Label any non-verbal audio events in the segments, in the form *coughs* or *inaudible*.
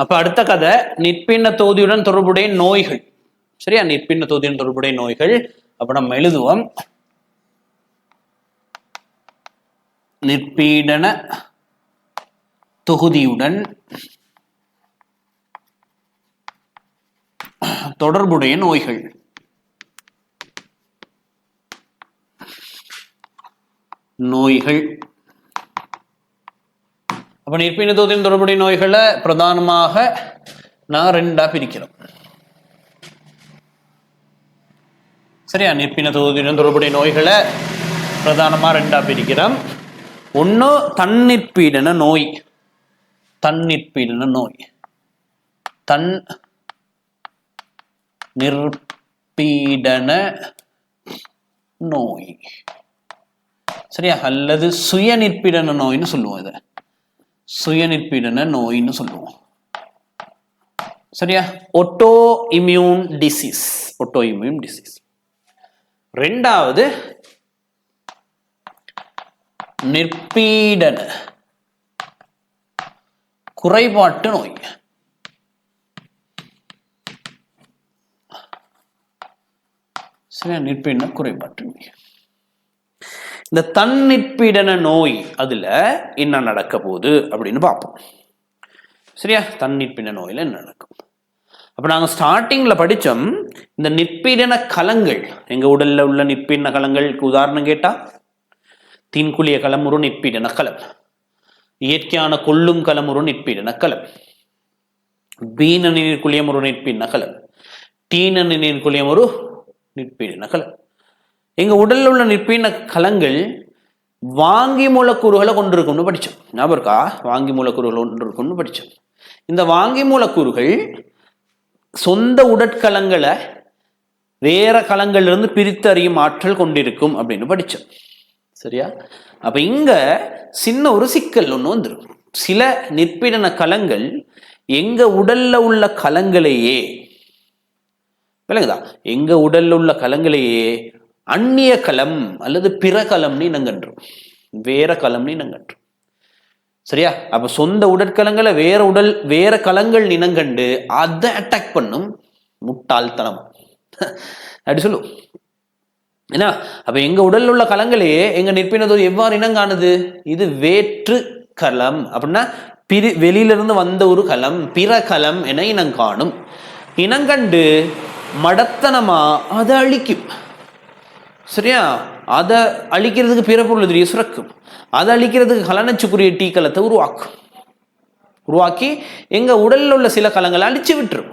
அப்ப அடுத்த கதை நிற்பின்ன தொகுதியுடன் தொடர்புடைய நோய்கள். சரியா? நிற்பின்ன தொகுதியுடன் தொடர்புடைய நோய்கள். அப்ப நம்ம எழுதுவோம். நிற்பீடன தொகுதியுடன் தொடர்புடைய நோய்கள். நோய்கள். அப்போ நிற்பின தொடர்புடைய நோய்களை பிரதானமாக நான் ரெண்டா பிரிக்கிறோம். சரியா? நிற்பின தொகுதியுடன் தொடர்புடைய நோய்களை பிரதானமாக ரெண்டா பிரிக்கிறோம். ஒன்று தன்னிற்பீடன நோய். தன்னிற்பீடன நோய். தன் நிற்பீடன நோய். சரியா? அல்லது சுய நிற்பீடன நோய்னு சொல்லுவோம் இதை. சுயநிற்பீடன நோயின்னு நோய்னு சொல்லுவோம். சரியா? Auto immune disease auto immune disease ரெண்டாவது நிற்பீடன. குறைபாட்டு நோய். சரியா? நிற்பீடன குறைபாட்டு நோய். இந்த தன்னிற்பீடன நோய் அதுல என்ன நடக்க போகுது அப்படின்னு பார்ப்போம். சரியா? தன்னிற்பீடன நோயில என்ன நடக்கும்? அப்ப நாங்க ஸ்டார்டிங்ல படிச்சோம் இந்த நிற்பீடன கலங்கள் எங்க உடல்ல உள்ள நிற்பீடன கலங்களுக்கு உதாரணம் கேட்டா தீன்குளிய களம் ஒரு நிற்பீடன கலம் இயற்கையான கொள்ளும் களம் ஒரு நிற்பீடன கலம் பீன நீர் ஒரு நிற்பீடன கலம் டீன நீர் ஒரு நிற்பீடன கலம். எங்க உடல்ல உள்ள நிற்பின கலங்கள் வாங்கி மூலக்கூறுகளை கொண்டிருக்கும்னு படிச்சோம். ஞாபகம் இருக்கா? வாங்கி மூலக்கூறுகள் கொண்டிருக்கும்னு படிச்சோம். இந்த வாங்கி மூலக்கூறுகள் சொந்த உடற்கலங்களை வேற கலங்கள்ல பிரித்தறியும் பிரித்து அறியும் ஆற்றல் கொண்டிருக்கும் அப்படின்னு படிச்சோம். சரியா? அப்ப இங்க சின்ன ஒரு சிக்கல் ஒண்ணு வந்துடும் சில நிற்பிடன கலங்கள் எங்க உடல்ல உள்ள கலங்களையே விளங்குதா? எங்க உடல்ல உள்ள கலங்களையே அந்நிய கலம் அல்லது பிற கலம்னு நங்கன்றோம் வேற கலம்னு நங்கன்றோம் சரியா? அப்ப சொந்த உடற்கலங்களை வேற உடல் வேற கலங்கள் இனங்கண்டு அதை அட்டாக் பண்ணும் முட்டாள்தனம். அப்படி சொல்லும். ஏன்னா அப்ப எங்க உடல்ல உள்ள கலங்களையே எங்க நிற்பினதோடு எவ்வாறு இனங்கானது? இது வேற்று கலம். அப்படின்னா பிரி வெளியில இருந்து வந்த ஒரு கலம் பிற கலம் என இனங்காணும். இனங்கண்டு மடத்தனமா அதை அழிக்கும். சரியா? அதை அழிக்கிறதுக்கு பிற பொருள் சுரக்கும். அதை அழிக்கிறதுக்கு கலனச்சுக்குரிய டீ கலத்தை உருவாக்கும். உருவாக்கி எங்க உடல்ல உள்ள சில கலங்களை அழிச்சு விட்டுரும்.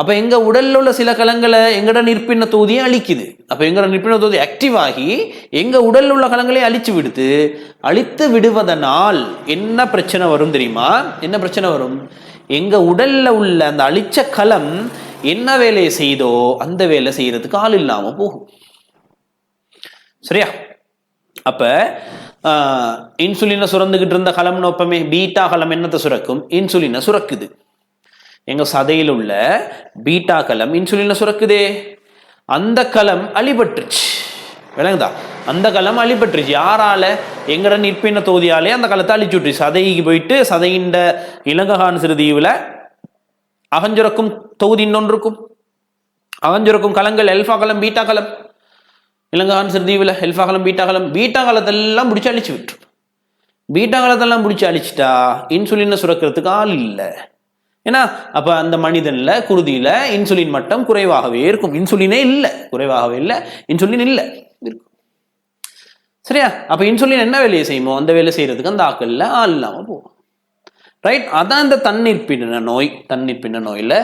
அப்ப எங்க உடல்ல உள்ள சில கலங்களை எங்கட நிற்பின தொகுதியை அழிக்குது. அப்ப எங்கட நிற்பின தொகுதி ஆக்டிவ் ஆகி எங்க உடல்ல உள்ள கலங்களை அழிச்சு விடுத்து அழித்து விடுவதனால் என்ன பிரச்சனை வரும் தெரியுமா? என்ன பிரச்சனை வரும்? எங்க உடல்ல உள்ள அந்த அழிச்ச கலம் என்ன வேலையை செய்தோ அந்த வேலை செய்யறதுக்கு ஆள் இல்லாம போகும். சரியா? அப்ப இன்சுலினை சுரந்துகிட்டு இருந்த கலம் நோப்பமே பீட்டா கலம் என்னத்தை சுரக்கும்? இன்சுலினை சுரக்குது. எங்க சதையில் உள்ள பீட்டா கலம் இன்சுலினை சுரக்குதே. அந்த கலம் அழிபட்டுருச்சு. விளங்குதா? அந்த கலம் அழிபட்டுருச்சு. யாரால? எங்கட நிற்பின தொகுதியாலே அந்த கலத்தை அழிச்சு விட்டுருச்சு சதைக்கு போயிட்டு சதையின் இலங்ககான் சிறுதீவுல அகஞ்சுரக்கும் தொகுதி இன்னொன்று இருக்கும். அகஞ்சுரக்கும் கலங்கள் எல்ஃபா கலம் பீட்டா கலம். இலங்கான் சிறுதீவில் எல்ஃபா களம் பீட்டா களம் பீட்டா காலத்தெல்லாம் பிடிச்சி அழிச்சு விட்டுரும். பீட்டா காலத்தெல்லாம் பிடிச்சி அழிச்சிட்டா இன்சுலினை சுரக்கிறதுக்கு ஆள் இல்லை. ஏன்னா அப்ப அந்த மனிதன்ல குருதியில இன்சுலின் மட்டம் குறைவாகவே இருக்கும். இன்சுலினே இல்லை. குறைவாகவே இல்லை. இன்சுலின் இல்லை. இருக்கும். சரியா? அப்போ இன்சுலின் என்ன வேலையை செய்யுமோ அந்த வேலை செய்யறதுக்கு அந்த ஆக்கள்ல ஆள் இல்லாமல் போகும். ரைட் அதான் இந்த தண்ணீர் பின்ன நோய். தண்ணீர் பின்ன நோயில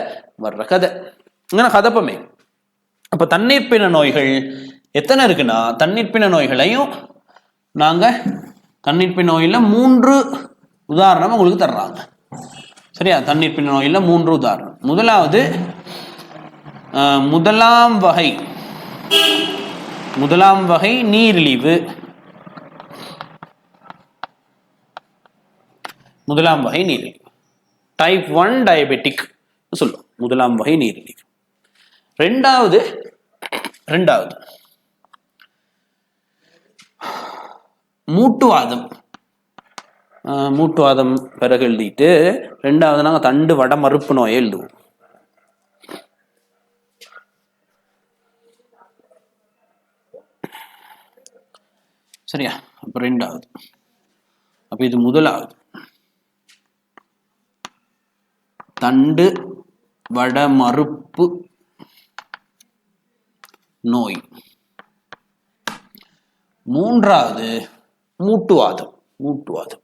வர்ற கதை. ஏன்னா கதப்பமே. அப்போ தண்ணீர் பின்ன நோய்கள் எத்தனை இருக்குன்னா தண்ணீர் பின்ன நோய்களையும் நாங்க தண்ணீர் நோயில் நோயில மூன்று உதாரணம் உங்களுக்கு தர்றாங்க. சரியா? தண்ணீர் பின்ன நோயில மூன்று உதாரணம். முதலாவது முதலாம் வகை முதலாம் வகை நீரிழிவு. முதலாம் வகை நீரிழிவு. டைப் ஒன் டயபெட்டிக் சொல்லுவோம். முதலாம் வகை நீரிழிவு. ரெண்டாவது ரெண்டாவது மூட்டுவாதம். ஆஹ், மூட்டுவாதம் பிறகு எழுதிட்டு ரெண்டாவது நாங்கள் தண்டு வட மறுப்பு நோயை எழுதுவோம். சரியா? அப்போ ரெண்டாவது. அப்போ இது முதலாவது. தண்டு வட மறுப்பு நோய். மூன்றாவது மூட்டுவாதம் மூட்டுவாதம்.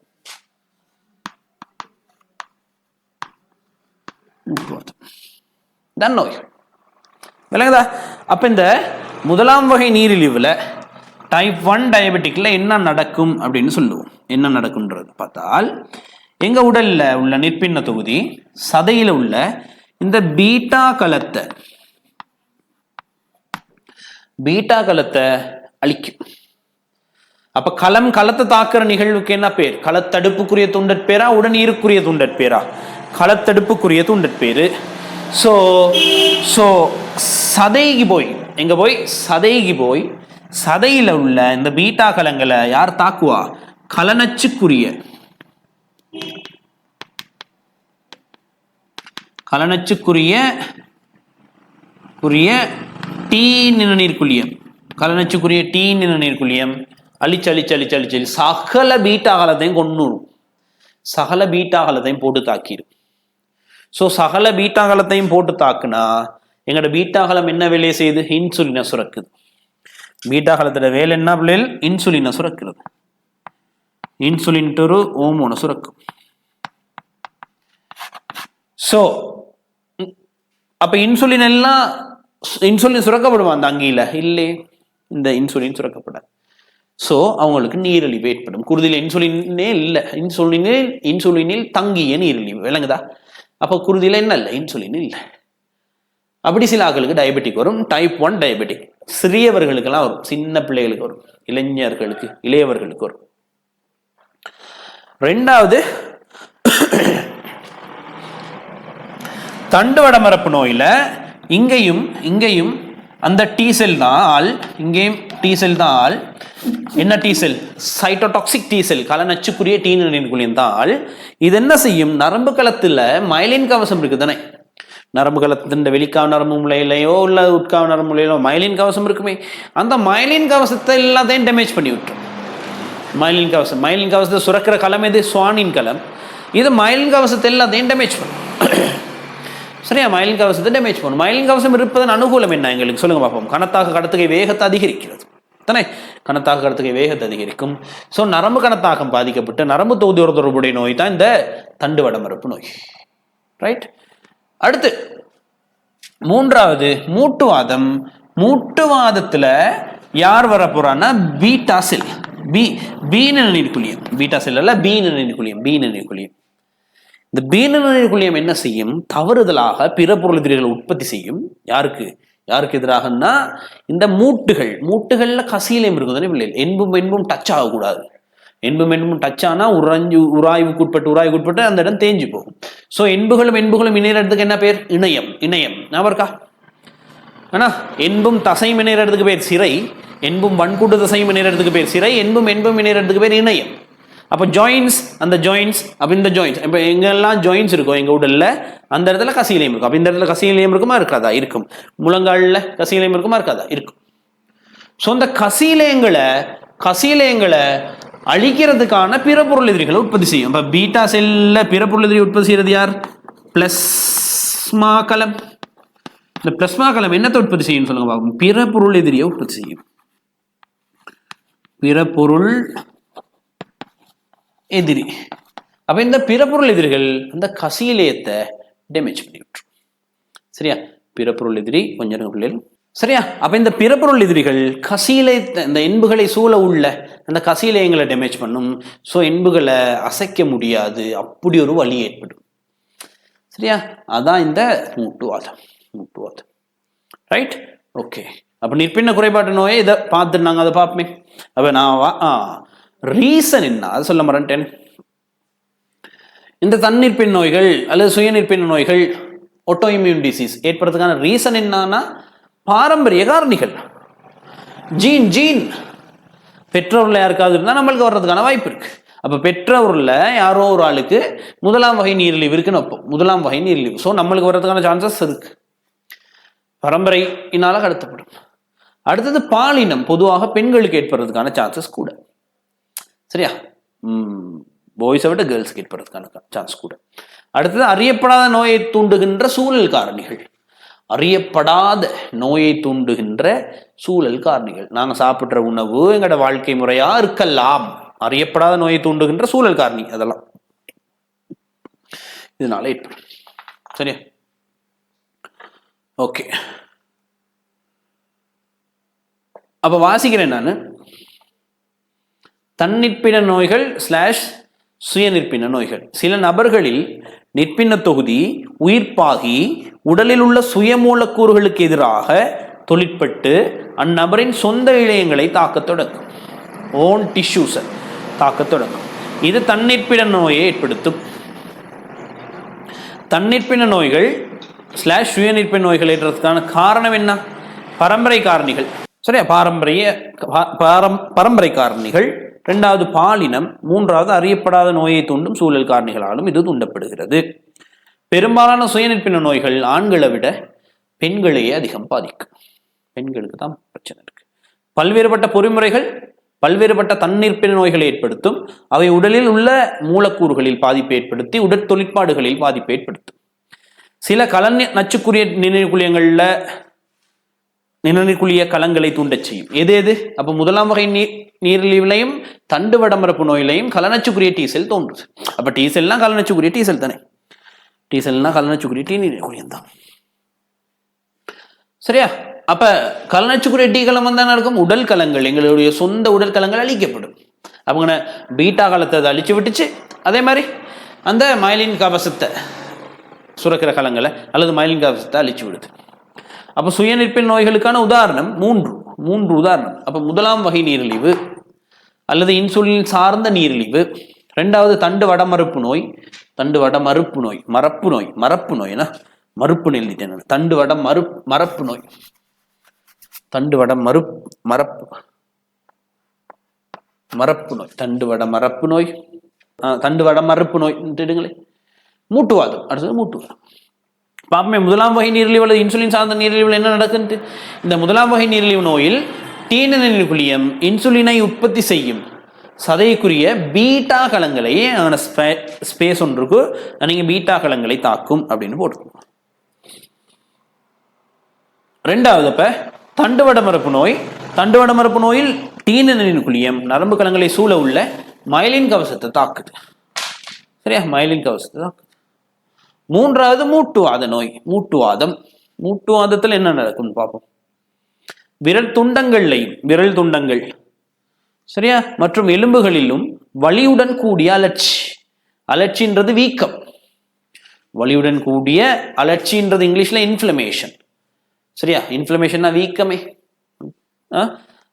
மூட்டுவாதம். தான் விளங்குதா? அப்ப இந்த முதலாம் வகை நீரிழிவுல டைப் ஒன் டயபெட்டிக்ல என்ன நடக்கும் அப்படின்னு சொல்லுவோம். என்ன நடக்கும்ன்றது பார்த்தால் எங்க உடல்ல உள்ள நிற்பின்ன தொகுதி சதையில உள்ள இந்த பீட்டா கலத்தை பீட்டா கலத்தை அழிக்கும். அப்ப களம் களத்தை தாக்குற நிகழ்வுக்கு என்ன பேர்? களத்தடுப்புக்குரிய துண்டற்பேரா உடனீருக்குரிய துண்டற்பேரா களத்தடுப்புக்குரிய துண்டற்பேரு ஸோ ஸோ சதைக்கு போய் எங்க போய்? சதைகி போய் சதையில உள்ள இந்த பீட்டா கலங்களை யார் தாக்குவா? கலனச்சுக்குரிய கலனச்சுக்குரிய குரிய டீ நிணநீர் குழியம் கலனச்சுக்குரிய டீ நிணநீர் குழியம் அழிச்சு அழிச்சு அழிச்சு சகல பீட்டாகலத்தையும் கொண்டுடும் சகல பீட்டாகலத்தையும் போட்டு தாக்கிடும் ஸோ சகல பீட்டாகலத்தையும் போட்டு தாக்குனா எங்களோட பீட்டாகலம் என்ன வேலையை செய்யுது இன்சுலினை சுரக்குது. பீட்டாகலத்தோட வேலை என்ன பிள்ளைகள்? இன்சுலினை சுரக்கிறது. இன்சுலின் ஒரு ஓமோனை சுரக்கும். ஸோ அப்போ இன்சுலின் எல்லாம் இன்சுலின் சுரக்கப்படுமா அந்த அங்கியில்? இல்லை. இந்த இன்சுலின் சுரக்கப்படாது. ஸோ அவங்களுக்கு நீரிழிவு ஏற்படும். குருதியில் இன்சுலினே இல்லை. இன்சுலினில் இன்சுலினில் தங்கிய நீரிழிவு. விளங்குதா? அப்போ குருதியில் என்ன இல்லை? இன்சுலின் இல்லை. அப்படி சில ஆக்களுக்கு டயபெட்டிக் வரும். டைப் ஒன் டயபெட்டிக் சிறியவர்களுக்கெல்லாம் வரும். சின்ன பிள்ளைகளுக்கு வரும். இளைஞர்களுக்கு இளையவர்களுக்கு வரும். ரெண்டாவது தண்டுவட மரப்பு நோயில் இங்கேயும் இங்கேயும் அந்த டீசெல் தான் ஆள் இங்கேயும் டி செல் தான் ஆள் என்ன T cell cytotoxic T cell கலநச்சுக்குரிய T நிலைக்குள்ளியம் தான் ஆள் இது என்ன செய்யும்? நரம்பு களத்தில் மைலின் கவசம் இருக்குது தானே? நரம்பு களத்தின் வெளிக்காவ நரம்பு முலையிலையோ இல்ல உட்காவ நரம்பு முலையிலோ மயலின் கவசம் இருக்குமே. அந்த மயிலின் கவசத்தை எல்லாத்தையும் டேமேஜ் பண்ணி விட்டுரும். மயிலின் கவசம் மயிலின் கவசத்தை சுரக்கிற களம் எது? சுவானின் களம் இது மயிலின் கவசத்தை எல்லாத்தையும் டேமேஜ் பண்ணும். *coughs* சரியா? மயிலின் கவசத்தை டேமேஜ் பண்ணும். மயிலின் கவசம் இருப்பதன் அனுகூலம் என்ன? எங்களுக்கு சொல்லுங்க பார்ப்போம். கனத்தாக கடத்துகை வேகத்தை அதிகரிக்கிறது. தானே கணத்தாக கடத்துகை வேகத்தை அதிகரிக்கும். ஸோ நரம்பு கணத்தாகம் பாதிக்கப்பட்டு நரம்பு தொகுதியோட தொடர்புடைய நோய் தான் இந்த தண்டு வடமரப்பு நோய். ரைட் அடுத்து மூன்றாவது மூட்டுவாதம். மூட்டுவாதத்துல யார் வர போறான்னா பீட்டா செல். பி பீன நீர்க்குழியம் குழியம் பீட்டா செல் அல்ல பீன நீர்க்குழியம் பீன நீர்க்குழியம் இந்த பீன நீர்க்குழியம் குழியம் என்ன செய்யும்? தவறுதலாக பிற பொருள் உற்பத்தி செய்யும். யாருக்கு? யாருக்கு எதிராகன்னா இந்த மூட்டுகள் மூட்டுகள்ல கசீலம் இருக்கும் தானே பிள்ளைகள்? என்பும் என்பும் டச் ஆகக்கூடாது. என்பும் என்பும் டச் ஆனா உறைஞ்சு உராய்வுக்கு உட்பட்டு உராய்வுக்கு உட்பட்டு அந்த இடம் தேஞ்சு போகும். ஸோ என்புகளும் என்புகளும் இணையறதுக்கு என்ன பேர்? இணையம். இணையம். ஞாபகம் இருக்கா? ஆனா என்பும் தசையும் இணையறதுக்கு பேர் சிறை என்பும் வன்கூட்டு தசையும் இணையறதுக்கு பேர் சிறை என்பும் என்பும் இணையறதுக்கு பேர் இணையம். அப்போ ஜாயின்ஸ் அந்த ஜாயின்ஸ் அப்போ இந்த ஜாயின்ஸ் இப்போ எங்கெல்லாம் ஜாயின்ஸ் இருக்கும் எங்கள் உடலில் அந்த இடத்துல கசியலையும் இருக்கும். அப்போ இந்த இடத்துல கசியலையும் இருக்குமா? இருக்காதா? இருக்கும். முழங்காலில் கசியலையும் இருக்குமா? இருக்காதா? இருக்கும். ஸோ அந்த கசீலயங்களை கசீலயங்களை அழிக்கிறதுக்கான பிற பொருள் எதிரிகளை உற்பத்தி செய்யும். இப்போ பீட்டா செல்ல பிற பொருள் எதிரி உற்பத்தி செய்யறது யார்? பிளஸ்மா கலம் இந்த பிளஸ்மா கலம் என்னத்தை உற்பத்தி செய்யும் சொல்லுங்க பார்ப்போம் பிற பொருள் எதிரியை உற்பத்தி செய்யும். பிற பொருள் எதிரி. அப்போ இந்த பிறப்பொருள் எதிரிகள் அந்த கசீலயத்தை டேமேஜ் பண்ணிவிட்டு சரியா? பிறப்பொருள் எதிரி கொஞ்சம் பிள்ளைகள் சரியா? அப்ப இந்த பிறப்பொருள் எதிரிகள் கசீலை இந்த என்புகளை சூழ உள்ள அந்த கசீலயங்களை டேமேஜ் பண்ணும். ஸோ என்புகளை அசைக்க முடியாது. அப்படி ஒரு வழி ஏற்படும். சரியா? அதான் இந்த மூட்டுவாதம். மூட்டுவாதம். ரைட் ஓகே அப்ப நிற்பின்ன குறைபாட்டு நோயை இதை பார்த்துட்டு நாங்கள் அதை பார்ப்போமே. அப்ப நான் வா ஆ ரீசன் என்ன? அதை சொல்ல மறந்துட்டேன் இந்த தன்னிற்பின் நோய்கள் அல்லது சுயநிற்பின் நோய்கள் ஒட்டோஇம்யூன் டிசீஸ் ஏற்படுறதுக்கான ரீசன் என்னன்னா பாரம்பரிய காரணிகள். ஜீன் ஜீன் பெற்றோர்ல யாருக்காவது இருந்தால் நம்மளுக்கு வர்றதுக்கான வாய்ப்பு இருக்கு. அப்போ பெற்றோர்ல யாரோ ஒரு ஆளுக்கு முதலாம் வகை நீரிழிவு இருக்குன்னு வைப்போம். முதலாம் வகை நீரிழிவு. ஸோ நம்மளுக்கு வர்றதுக்கான சான்சஸ் இருக்கு. பரம்பரையினால கடத்தப்படும். அடுத்தது பாலினம். பொதுவாக பெண்களுக்கு ஏற்படுறதுக்கான சான்சஸ் கூட. சரியா? பாய்ஸை விட கேர்ள்ஸ்க்கு ஏற்படுறதுக்கான சான்ஸ் கூட அடுத்தது அறியப்படாத நோயை தூண்டுகின்ற சூழல் காரணிகள் அறியப்படாத நோயை தூண்டுகின்ற சூழல் காரணிகள் நாங்க சாப்பிட்ற உணவு எங்களோட வாழ்க்கை முறையா இருக்கலாம் அறியப்படாத நோயை தூண்டுகின்ற சூழல் காரணி அதெல்லாம் இதனால ஏற்படும் சரியா ஓகே அப்ப வாசிக்கிறேன் நான் தன்னிற்பின நோய்கள் ஸ்லாஷ் சுயநிற்பின நோய்கள். சில நபர்களில் நிற்பின தொகுதி உயிர்ப்பாகி உடலில் உள்ள சுய மூலக்கூறுகளுக்கு எதிராக தொழிற்பட்டு அந்நபரின் சொந்த இழையங்களை தாக்க தொடங்கும். ஓன் டிஷ்யூஸை தாக்க தொடங்கும். இது தன்னிற்பின நோயை ஏற்படுத்தும். தன்னிற்பின நோய்கள் ஸ்லாஷ் சுயநிற்பின் நோய்கள் ஏற்றதுக்கான காரணம் என்ன? பரம்பரை காரணிகள். சரியா? பாரம்பரிய பாரம் பரம்பரை காரணிகள். இரண்டாவது பாலினம் மூன்றாவது அறியப்படாத நோயை தூண்டும் சூழல் காரணிகளாலும் இது தூண்டப்படுகிறது. பெரும்பாலான சுயநிற்பின நோய்கள் ஆண்களை விட பெண்களையே அதிகம் பாதிக்கும். பெண்களுக்கு தான் பிரச்சனை இருக்கு. பல்வேறுபட்ட பொறிமுறைகள் பல்வேறுபட்ட தன்னிற்பின நோய்களை ஏற்படுத்தும். அவை உடலில் உள்ள மூலக்கூறுகளில் பாதிப்பை ஏற்படுத்தி உடற் தொழிற்பாடுகளில் பாதிப்பை ஏற்படுத்தும். சில கலன் நச்சுக்குரிய நினைவுக்குழியங்கள்ல நிணநீர்க்குழிய கலங்களை தூண்டச் செய்யும். எது எது? அப்போ முதலாம் வகை நீர் நீரிழிவிலையும் தண்டு வடமரப்பு நோயிலையும் கலனச்சுக்குரிய டீசல் தோன்றுது. அப்போ டீசல்னா கலனச்சுக்குரிய டீசல் தானே. டீசல்னா கலனச்சுக்குரிய டீ நீரிழியம் தான். சரியா? அப்ப கலனச்சுக்குரிய டீ கலம் வந்தா நடக்கும் உடல் கலங்கள் எங்களுடைய சொந்த உடல் கலங்கள் அழிக்கப்படும். அவங்க பீட்டா காலத்தை அதை அழிச்சு விட்டுச்சு. அதே மாதிரி அந்த மயிலின் கவசத்தை சுரக்கிற கலங்களை அல்லது மயிலின் கவசத்தை அழிச்சு விடுது. அப்ப சுயநிற்பின் நோய்களுக்கான உதாரணம் மூன்று மூன்று உதாரணம். அப்போ முதலாம் வகை நீரிழிவு அல்லது இன்சுலின் சார்ந்த நீரிழிவு. ரெண்டாவது தண்டு வடமறுப்பு நோய் தண்டு வட மறுப்பு நோய் மரப்பு நோய் மரப்பு நோய்னா மறுப்பு எழுதிட்டேன் தண்டு வட மறு மரப்பு நோய். தண்டு வட மறு மரப்பு மரப்பு நோய். தண்டு வட மரப்பு நோய் தண்டு வட மறுப்பு நோய் இடுங்களே மூட்டுவாதம். அடுத்தது மூட்டுவாதம். பாப்பமே முதலாம் வகை நீரிழிவு அல்லது இன்சுலின் சார்ந்த நீரிழிவில் என்ன நடக்குது இந்த முதலாம் வகை நீரிழிவு நோயில் டீனநிலைக்குழியம் இன்சுலினை உற்பத்தி செய்யும் சதைக்குரிய பீட்டா கலங்களை ஸ்பேஸ் ஒன்றுக்கு நீங்கள் பீட்டா கலங்களை தாக்கும் அப்படின்னு போட்டுக்கணும் ரெண்டாவது அப்ப தண்டுவட மரப்பு நோய். தண்டுவட மரப்பு நோயில் டீனனின் குழியம் நரம்பு கலங்களை சூழ உள்ள மயிலின் கவசத்தை தாக்குது. சரியா? மயிலின் கவசத்தை தாக்குது. மூன்றாவது மூட்டுவாத நோய் மூட்டுவாதம். மூட்டுவாதத்தில் என்ன நடக்கும்னு பார்ப்போம். விரல் துண்டங்கள்லையும் விரல் துண்டங்கள். சரியா? மற்றும் எலும்புகளிலும் வலியுடன் கூடிய அலட்சி அலட்சின்றது வீக்கம். வலியுடன் கூடிய அலட்சின்றது இங்கிலீஷ்ல இன்ஃப்ளமேஷன் சரியா? இன்ஃப்ளமேஷன்னா வீக்கமே.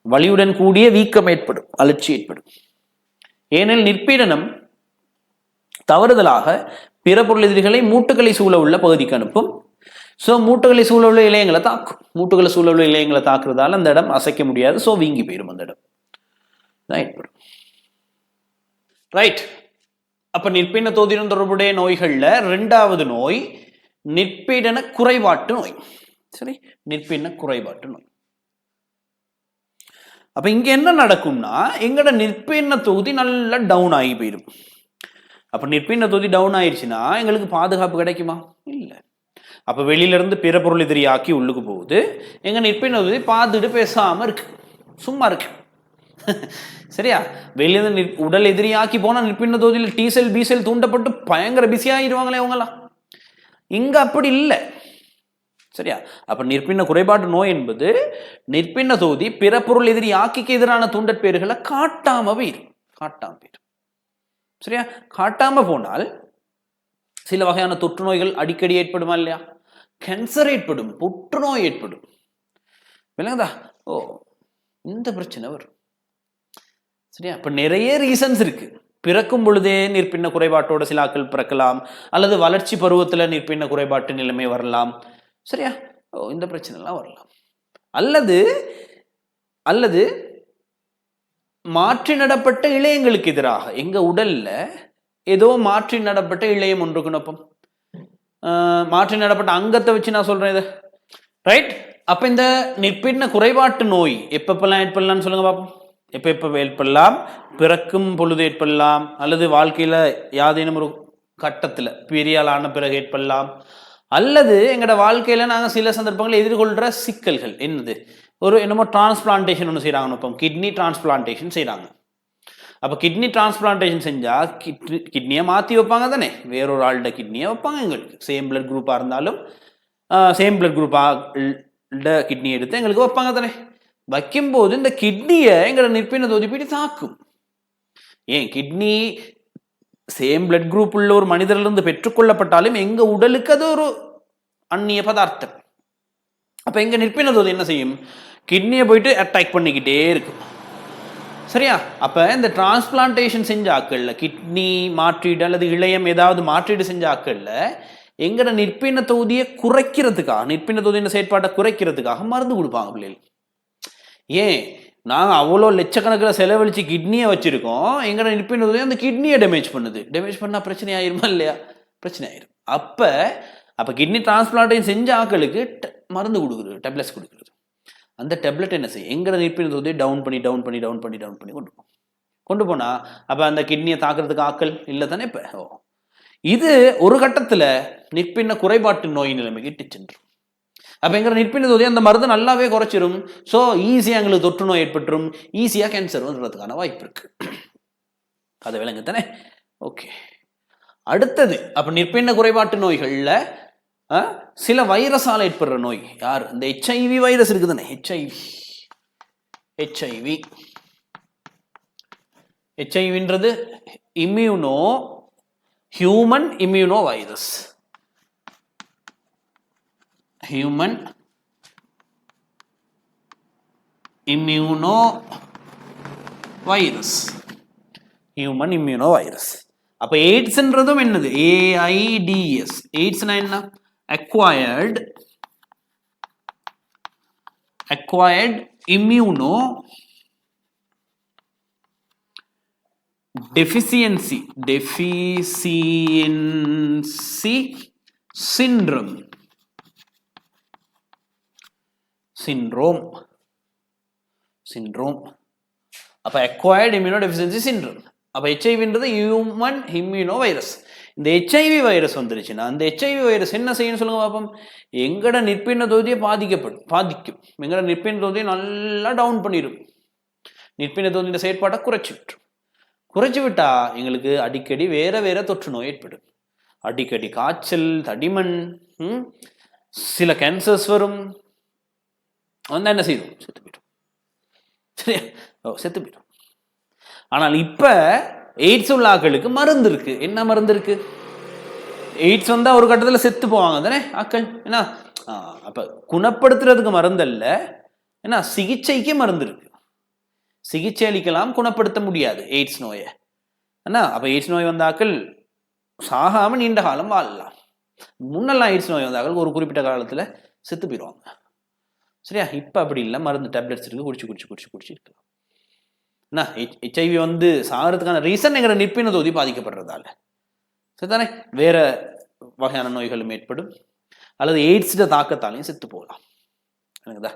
வலியுடன் கூடிய வீக்கம் ஏற்படும் அலட்சி ஏற்படும். ஏனெனில் நிற்பீடனம் தவறுதலாக பிற பொருள் எதிரிகளை மூட்டுகளை சூழ உள்ள பகுதிக்கு அனுப்பும். ஸோ மூட்டுகளை சூழ உள்ள இலையங்களை தாக்கும். மூட்டுகளை சூழ உள்ள இலையங்களை தாக்குறதால அந்த இடம் அசைக்க முடியாது. ஸோ வீங்கி போயிடும் அந்த இடம். ரைட் ரைட் அப்ப நிற்பின தோதிடம் தொடர்புடைய நோய்கள்ல ரெண்டாவது நோய் நிற்பீடன குறைபாட்டு நோய். சரி நிற்பின குறைபாட்டு நோய். அப்ப இங்க என்ன நடக்கும்னா எங்கட நிற்பின தொகுதி நல்லா டவுன் ஆகி போயிடும் அப்போ நிற்பின தொகுதி டவுன் ஆயிடுச்சுன்னா எங்களுக்கு பாதுகாப்பு கிடைக்குமா? இல்லை. அப்போ வெளியிலேருந்து பிற பொருள் எதிரி ஆக்கி உள்ளுக்கு போகுது. எங்கள் நிற்பின்ன தொகுதி பார்த்துட்டு பேசாமல் இருக்கு. சும்மா இருக்கு. *laughs* சரியா? வெளியிலேருந்து நிற்- உடல் எதிரியாக்கி போனால் நிற்பின்ன தொகுதியில் டீசல் பீசல் தூண்டப்பட்டு பயங்கர பிஸியாகிடுவாங்களே அவங்களாம் இங்கே அப்படி இல்லை. சரியா? அப்ப நிற்பின்ன குறைபாட்டு நோய் என்பது நிற்பின்ன தொகுதி பிற பொருள் எதிரி ஆக்கிக்கு எதிரான தூண்டற்பேறுகளை காட்டாம போயிடும் காட்டாம போயிடும் சரியா? காட்டாமல் போனால் சில வகையான தொற்று நோய்கள் அடிக்கடி ஏற்படுமா இல்லையா? கேன்சர் ஏற்படும் புற்றுநோய் ஏற்படும். விளங்குதா? ஓ இந்த பிரச்சனை வரும். சரியா? இப்போ நிறைய ரீசன்ஸ் இருக்கு. பிறக்கும் பொழுதே நிற்பின்ன குறைபாட்டோட சில ஆக்கள் பிறக்கலாம். அல்லது வளர்ச்சி பருவத்தில் நிற்பின்ன குறைபாட்டு நிலைமை வரலாம். சரியா? ஓ இந்த பிரச்சனைலாம் வரலாம். அல்லது அல்லது மாற்றி நடப்பட்ட இழையங்களுக்கு எதிராக எங்க உடல்ல ஏதோ மாற்றி நடப்பட்ட இழையம் ஒன்று குணப்பம் மாற்றி நடப்பட்ட அங்கத்தை வச்சு நான் சொல்றேன் இதை. ரைட் அப்ப இந்த நிற்பின்ன குறைபாட்டு நோய் எப்பப்பெல்லாம் ஏற்படலாம்னு சொல்லுங்க பாப்போம். எப்ப எப்ப ஏற்படலாம்? பிறக்கும் பொழுது ஏற்படலாம். அல்லது வாழ்க்கையில யாதேனும் ஒரு கட்டத்துல பெரிய ஆளான பிறகு ஏற்படலாம். அல்லது எங்களோட வாழ்க்கையில நாங்கள் சில சந்தர்ப்பங்களை எதிர்கொள்ற சிக்கல்கள் என்னது? ஒரு என்னமோ டிரான்ஸ்பிளான்டேஷன் ஒன்று செய்கிறாங்க இப்போ கிட்னி டிரான்ஸ்பிளான்டேஷன் செய்கிறாங்க அப்போ கிட்னி டிரான்ஸ்பிளான்டேஷன் செஞ்சால் கிட்னி கிட்னியை மாற்றி வைப்பாங்க தானே. வேறொரு ஆள்கிட்ட கிட்னியை வைப்பாங்க எங்களுக்கு. சேம் பிளட் குரூப்பாக இருந்தாலும் சேம் பிளட் குரூப்பாக கிட்னி எடுத்து எங்களுக்கு வைப்பாங்க தானே. வைக்கும்போது இந்த கிட்னியை எங்களை நிற்பின தொதிப்பீடு தாக்கும். ஏன்? கிட்னி சேம் பிளட் குரூப் உள்ள ஒரு மனிதரிலிருந்து பெற்றுக்கொள்ளப்பட்டாலும் எங்கள் உடலுக்கு அது ஒரு அந்நிய பதார்த்தம். அப்போ எங்கள் நிற்பினது என்ன செய்யும்? கிட்னியை போயிட்டு அட்டாக் பண்ணிக்கிட்டே இருக்கும் சரியா? அப்போ இந்த டிரான்ஸ்பிளான்டேஷன் செஞ்ச ஆக்கள்ல கிட்னி மாற்றீடு அல்லது இளையம் ஏதாவது மாற்றீடு செஞ்ச ஆக்கள்ல எங்கட நிற்பின தொகுதியை குறைக்கிறதுக்காக நிற்பின தொகுதியின் செயற்பாட்டை குறைக்கிறதுக்காக மருந்து கொடுப்பாங்க பிள்ளைகளுக்கு ஏன்? நாங்கள் அவ்வளோ லட்சக்கணக்கில் செலவழித்து கிட்னியை வச்சுருக்கோம் எங்கட நிற்பின தொகுதி அந்த கிட்னியை டேமேஜ் பண்ணுது. டேமேஜ் பண்ணால் பிரச்சனை ஆயிருமா இல்லையா? பிரச்சனை ஆயிரும். அப்போ அப்போ கிட்னி டிரான்ஸ்பிளான்டேஷன் செஞ்ச ஆக்களுக்கு மருந்து கொடுக்குறது டேப்லெட்ஸ் கொடுக்குறது. அந்த டேப்லெட் என்ன செய்யும்? எங்கே நிற்பினது தொகுதியை டவுன் பண்ணி டவுன் பண்ணி டவுன் பண்ணி டவுன் பண்ணி கொண்டு போகும். கொண்டு போனால் அப்போ அந்த கிட்னியை தாக்குறதுக்கு ஆக்கள் இல்லை தானே இப்போ? ஓ. இது ஒரு கட்டத்தில் நிற்பின்ன குறைபாட்டு நோய் நிலைமைக்கு இட்டு சென்றும். அப்போ எங்கிற நிற்பின தொகுதி அந்த மருந்து நல்லாவே குறைச்சிரும். ஸோ ஈஸியாக எங்களுக்கு தொற்று நோய் ஏற்பட்டுரும். ஈஸியாக கேன்சர் வந்துடுறதுக்கான வாய்ப்பு இருக்குது அதை விளங்கு தானே? ஓகே அடுத்தது அப்போ நிற்பின்ன குறைபாட்டு நோய்களில் சில வைரஸால் ஏற்படுற நோய். யார்? இந்த ஹெச்ஐவி வைரஸ் இருக்குதுன்னு. HIV HIV ஹெச்ஐவின்றது immuno human immuno virus human immuno virus human immuno virus அப்போ எய்ட்ஸ்ன்றதும் என்னது? ஏஐடிஎஸ் எய்ட்ஸ்னா என்ன? acquired acquired immuno deficiency deficiency syndrome syndrome syndrome அப்போ acquired immunodeficiency syndrome அப்போ ஹெச்ஐவின்றது ஹியூமன் இம்யூனோ வைரஸ் இந்த ஹெச்ஐவி வைரஸ் வந்துருச்சுன்னா அந்த ஹெச்ஐவி வைரஸ் என்ன செய்யணும் சொல்லுங்க பார்ப்போம் எங்கட நிற்பின்ன தொகுதியை பாதிக்கப்படும் பாதிக்கும். எங்கட நிற்பின்ன தொகுதியை நல்லா டவுன் பண்ணிடும் நிற்பின தொகுதியின் செயற்பாட்டை குறைச்சி விட்டுரும் குறைச்சி விட்டா எங்களுக்கு அடிக்கடி வேற வேற தொற்று நோய் ஏற்படும். அடிக்கடி காய்ச்சல் தடிமண் சில கேன்சர்ஸ் வரும். வந்தால் என்ன செய்யும்? செத்து போயிடும். சரியா? ஓ செத்து போயிடும். ஆனால் இப்போ எய்ட்ஸ் உள்ள ஆக்களுக்கு மருந்து இருக்கு. என்ன மருந்து இருக்கு? எய்ட்ஸ் வந்தா ஒரு கட்டத்தில் செத்து போவாங்க தானே ஆக்கள்? என்ன அப்ப குணப்படுத்துறதுக்கு மருந்து அல்ல. ஏன்னா சிகிச்சைக்கு மருந்து இருக்கு. சிகிச்சை அளிக்கலாம் குணப்படுத்த முடியாது எய்ட்ஸ் நோயை. என்ன அப்ப எய்ட்ஸ் நோய் வந்தாக்கள் சாகாம நீண்ட காலம் வாழலாம். முன்னெல்லாம் எய்ட்ஸ் நோய் வந்தாக்கள் ஒரு குறிப்பிட்ட காலத்துல செத்து போயிடுவாங்க. சரியா? இப்ப அப்படி இல்லை. மருந்து டேப்லெட்ஸ் இருக்கு. குடிச்சு குடிச்சு குடிச்சு குடிச்சு இருக்கலாம். என்ன? ஹெச்ஐவி வந்து சாகிறதுக்கான ரீசன் எங்கிற நிற்பின தொகுதி பாதிக்கப்படுறதால. சரிதானே? வேற வகையான நோய்களும் ஏற்படும். அல்லது எய்ட்ஸிட தாக்கத்தாலையும் செத்து போகலாம். எனக்குதா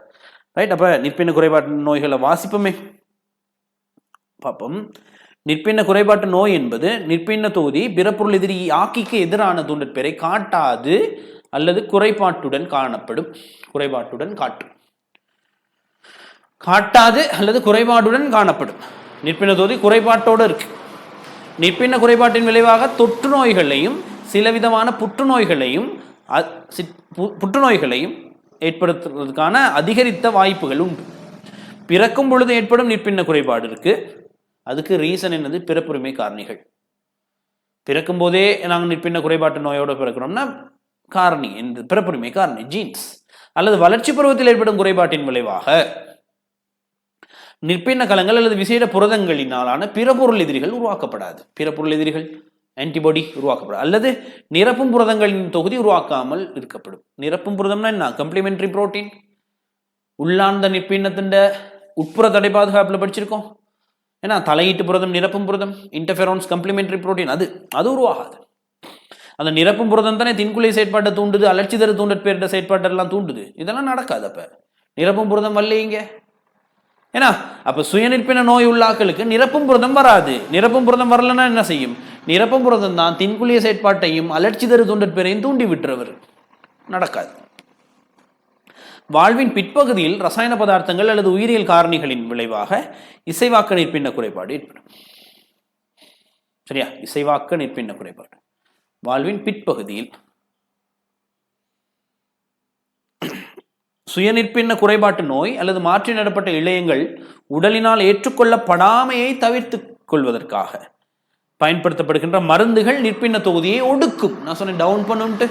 ரைட் அப்போ நிற்பின குறைபாட்டு நோய்களை வாசிப்போமே. பார்ப்போம் நிற்பின குறைபாட்டு நோய் என்பது நிற்பின தொகுதி பிறப்பொருள் எதிரி ஆக்கிக்கு எதிரான தூண்டற்பெயரை காட்டாது அல்லது குறைபாட்டுடன் காணப்படும். குறைபாட்டுடன் காட்டும். காட்டாது அல்லது குறைபாடுடன் காணப்படும். நிற்பின தொகுதி குறைபாட்டோடு இருக்கு. நிற்பின குறைபாட்டின் விளைவாக தொற்று நோய்களையும் சில விதமான புற்றுநோய்களையும் புற்றுநோய்களையும் ஏற்படுத்துவதற்கான அதிகரித்த வாய்ப்புகள் உண்டு. பிறக்கும் பொழுது ஏற்படும் நிற்பின்ன குறைபாடு இருக்கு. அதுக்கு ரீசன் என்னது? பிறப்புரிமை காரணிகள். பிறக்கும் போதே நாங்கள் நிற்பின்ன குறைபாட்டு நோயோடு பிறக்கிறோம்னா காரணி என்று பிறப்புரிமை காரணி ஜீன்ஸ் அல்லது வளர்ச்சி பருவத்தில் ஏற்படும் குறைபாட்டின் விளைவாக நிற்பின்ன கலங்கள் அல்லது விசேட புரதங்களினாலான பிறபொருள் எதிரிகள் உருவாக்கப்படாது. பிறப்பொருள் எதிரிகள் ஆன்டிபாடி உருவாக்கப்படும் அல்லது நிரப்பும் புரதங்களின் தொகுதி உருவாக்காமல் இருக்கப்படும். நிரப்பும் புரதம்னா என்ன? கம்ப்ளிமெண்டரி புரோட்டீன் உள்ளார்ந்த நிற்பின்னத்தின் உட்புற தடை பாதுகாப்பில் படிச்சிருக்கோம். ஏன்னா தலையீட்டு புரதம் நிரப்பும் புரதம் இன்டர்ஃபெரான்ஸ் கம்ப்ளிமெண்டரி புரோட்டீன் அது அது உருவாகாது. அந்த நிரப்பும் புரதம் தானே தின்குலை செயற்பாட்டை தூண்டுது அலட்சிதர தரு தூண்டற் செயற்பாட்டெல்லாம் தூண்டுது. இதெல்லாம் நடக்காது அப்போ. நிரப்பும் புரதம் வரலைங்க ஏன்னா அப்ப சுயநிற்பின நோய் உள்ளாக்களுக்கு நிரப்பும் புரதம் வராது. நிரப்பும் புரதம் வரலன்னா என்ன செய்யும்? நிரப்பும் புரதம் தான் தின்குலிய செயற்பாட்டையும் அலட்சி தரு தூண்டற்பேரையும் தூண்டி விட்டுறவர். நடக்காது. வாழ்வின் பிற்பகுதியில் ரசாயன பதார்த்தங்கள் அல்லது உயிரியல் காரணிகளின் விளைவாக இசைவாக்க நிற்பின்ன குறைபாடு ஏற்படும். சரியா? இசைவாக்க நிற்பின்ன குறைபாடு. வாழ்வின் பிற்பகுதியில் சுயநிற்பின்ன குறைபாட்டு நோய் அல்லது மாற்றி நடப்பட்ட இழையங்கள் உடலினால் ஏற்றுக்கொள்ளப்படாமையை தவிர்த்து கொள்வதற்காக பயன்படுத்தப்படுகின்ற மருந்துகள் நிற்பின்ன தொகுதியை ஒடுக்கும். நான் சொன்னேன் டவுன் பண்ணுன்ட்டு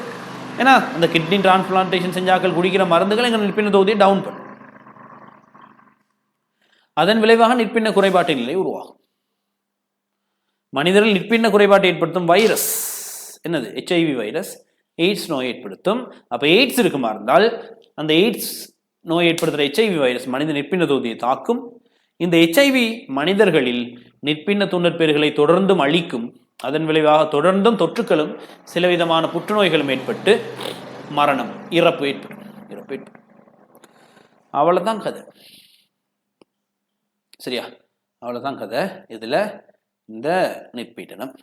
ஏன்னா அந்த கிட்னி டிரான்ஸ்பிளான்டேஷன் செஞ்சாக்கள் குடிக்கிற மருந்துகள் எங்கள் நிற்பின்ன தொகுதியை டவுன் பண்ணும். அதன் விளைவாக நிற்பின்ன குறைபாட்டு நிலை உருவாகும். மனிதர்கள் நிற்பின்ன குறைபாட்டை ஏற்படுத்தும் வைரஸ். என்னது? ஹெச்ஐவி வைரஸ் எய்ட்ஸ் நோய் ஏற்படுத்தும். அப்போ எய்ட்ஸ் இருக்குமா இருந்தால் அந்த எய்ட்ஸ் நோய் ஏற்படுத்துகிற ஹெச்ஐவி வைரஸ் மனித நிற்பின்ன தொகுதியை தாக்கும். இந்த எச்ஐவி மனிதர்களில் நிற்பின்ன துண்டற்பேறுகளை தொடர்ந்தும் அழிக்கும். அதன் விளைவாக தொடர்ந்தும் தொற்றுக்களும் சில விதமான புற்றுநோய்களும் ஏற்பட்டு மரணம் இறப்பு ஏற்படும். இறப்பு ஏற்படும். அவ்வளோதான் கதை. சரியா? அவ்வளோதான் கதை. இதில் இந்த நிற்பீட்டனம்